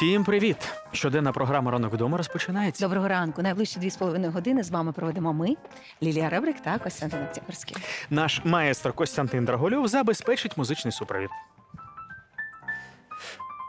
Всім привіт! Щоденна програма Ранок вдома розпочинається. Доброго ранку. Найближчі дві з половиною години з вами проведемо ми, Лілія Ребрик та Костянтин Октябрьський. Наш маестро Костянтин Драгольов забезпечить музичний супровід.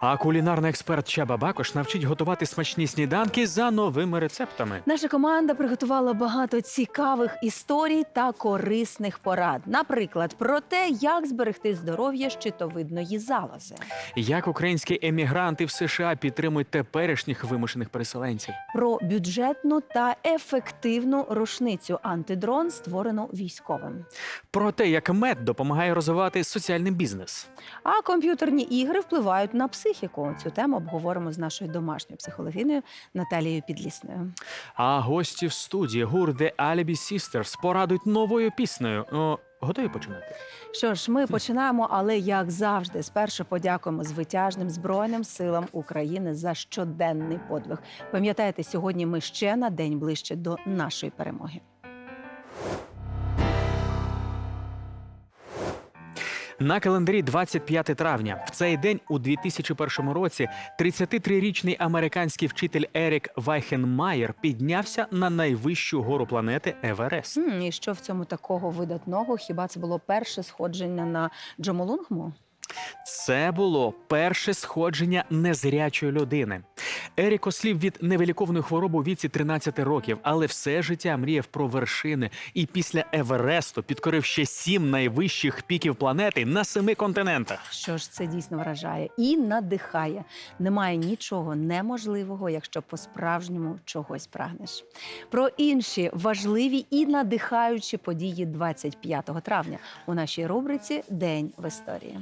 А кулінарний експерт Чаба Бакош навчить готувати смачні сніданки за новими рецептами. Наша команда приготувала багато цікавих історій та корисних порад. Наприклад, про те, як зберегти здоров'я щитовидної залози, Як українські емігранти в США підтримують теперішніх вимушених переселенців. про бюджетну та ефективну рушницю антидрон, створену військовим. Про те, як мед допомагає розвивати соціальний бізнес. А комп'ютерні ігри впливають на психіку. Цю тему обговоримо з нашою домашньою психологинею Наталією Підлісною. А гості в студії The Alibi Sisters порадують новою піснею. О, готові починати? Що ж, ми починаємо, але як завжди, спершу подякуємо звитяжним збройним силам України за щоденний подвиг. Пам'ятаєте, сьогодні ми ще на день ближче до нашої перемоги. На календарі 25 травня. В цей день у 2001 році 33-річний американський вчитель Ерік Вайхенмаєр піднявся на найвищу гору планети Еверест. І що в цьому такого видатного? Хіба це було перше сходження на Джомолунгму? Це було перше сходження незрячої людини. Ерік ослів від невиліковної хвороби у віці 13 років, але все життя мріяв про вершини і після Евересту підкорив ще сім найвищих піків планети на семи континентах. Що ж це дійсно вражає і надихає. Немає нічого неможливого, якщо по-справжньому чогось прагнеш. Про інші важливі і надихаючі події 25 травня у нашій рубриці День в історії.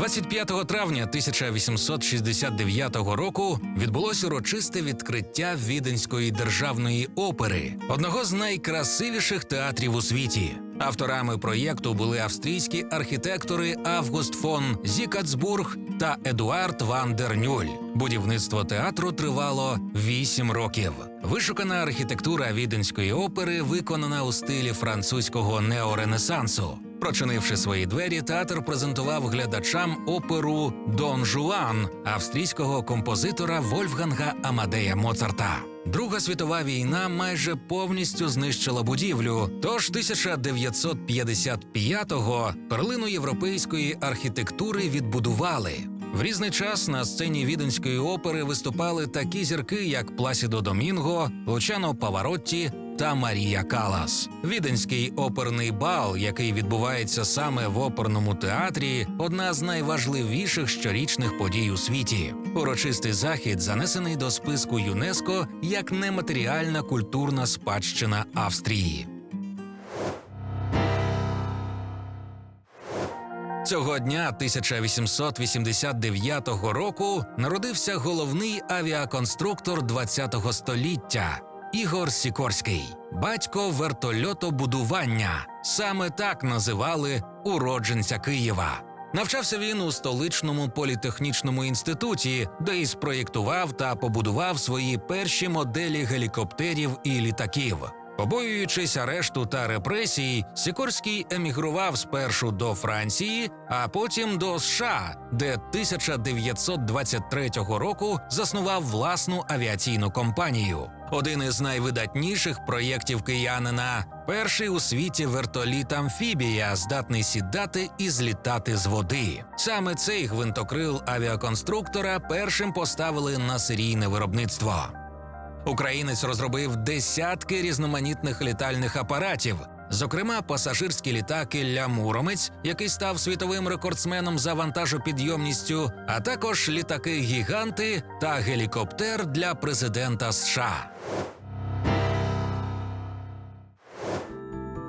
25 травня 1869 року відбулося урочисте відкриття Віденської державної опери, одного з найкрасивіших театрів у світі. Авторами проєкту були австрійські архітектори Август фон Зікацбург та Едуард ван дер Нюль. Будівництво театру тривало 8 років. Вишукана архітектура віденської опери виконана у стилі французького неоренесансу. Прочинивши свої двері, театр презентував глядачам оперу Дон Жуан австрійського композитора Вольфганга Амадея Моцарта. Друга світова війна майже повністю знищила будівлю. Тож 1955-го перлину європейської архітектури відбудували. В різний час на сцені віденської опери виступали такі зірки, як Пласідо Домінго, Лучано Паваротті та Марія Калас. Віденський оперний бал, який відбувається саме в оперному театрі, одна з найважливіших щорічних подій у світі. Урочистий захід занесений до списку ЮНЕСКО як нематеріальна культурна спадщина Австрії. Цього дня 1889 року народився головний авіаконструктор ХХ століття Ігор Сікорський, батько вертольотобудування. Саме так називали уродженця Києва. Навчався він у столичному політехнічному інституті, де й спроєктував та побудував свої перші моделі гелікоптерів і літаків. Побоюючись арешту та репресій, Сікорський емігрував спершу до Франції, а потім до США, де 1923 року заснував власну авіаційну компанію. Один із найвидатніших проєктів киянина перший у світі вертоліт амфібія, здатний сідати і злітати з води. Саме цей гвинтокрил авіаконструктора першим поставили на серійне виробництво. Українець розробив десятки різноманітних літальних апаратів, зокрема пасажирські літаки Ля Муромець, який став світовим рекордсменом за вантажопідйомністю, а також літаки-гіганти та гелікоптер для президента США.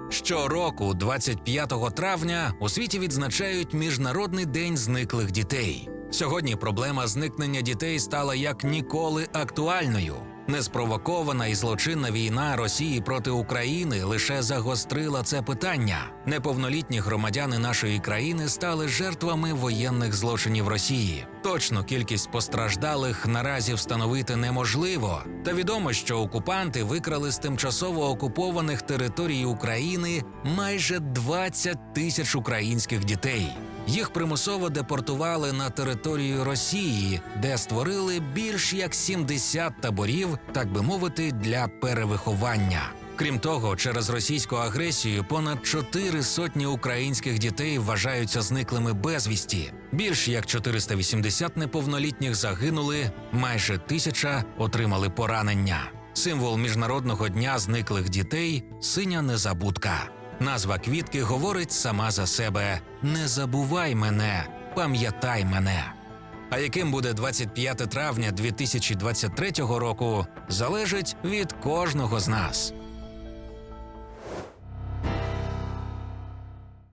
Щороку, 25 травня, у світі відзначають Міжнародний день зниклих дітей. Сьогодні проблема зникнення дітей стала як ніколи актуальною. Неспровокована і злочинна війна Росії проти України лише загострила це питання. Неповнолітні громадяни нашої країни стали жертвами воєнних злочинів Росії. Точну кількість постраждалих наразі встановити неможливо. Та відомо, що окупанти викрали з тимчасово окупованих територій України майже 20 тисяч українських дітей. Їх примусово депортували на територію Росії, де створили більш як 70 таборів, так би мовити, для перевиховання. Крім того, через російську агресію понад чотири сотні українських дітей вважаються зниклими безвісті. Більш як 480 неповнолітніх загинули, майже тисяча отримали поранення. Символ міжнародного дня зниклих дітей синя незабудка. Назва квітки говорить сама за себе: не забувай мене, пам'ятай мене. А яким буде 25 травня 2023 року, залежить від кожного з нас.